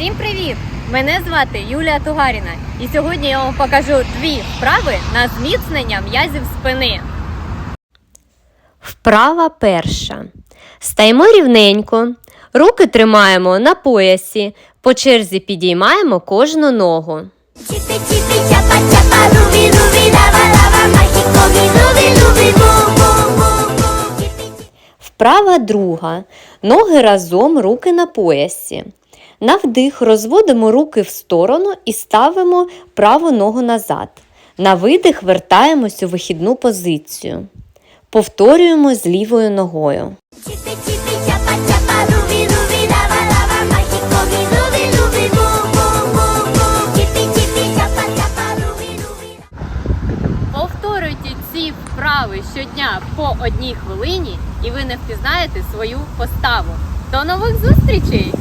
Всім привіт! Мене звати Юлія Тугаріна, і сьогодні я вам покажу дві вправи на зміцнення м'язів спини. Вправа перша. Стаємо рівненько, руки тримаємо на поясі, по черзі підіймаємо кожну ногу. Вправа друга. Ноги разом, руки на поясі. На вдих розводимо руки в сторону і ставимо праву ногу назад. На видих вертаємось у вихідну позицію. Повторюємо з лівою ногою. Повторюйте ці вправи щодня по одній хвилині, і ви не впізнаєте свою поставу. До нових зустрічей!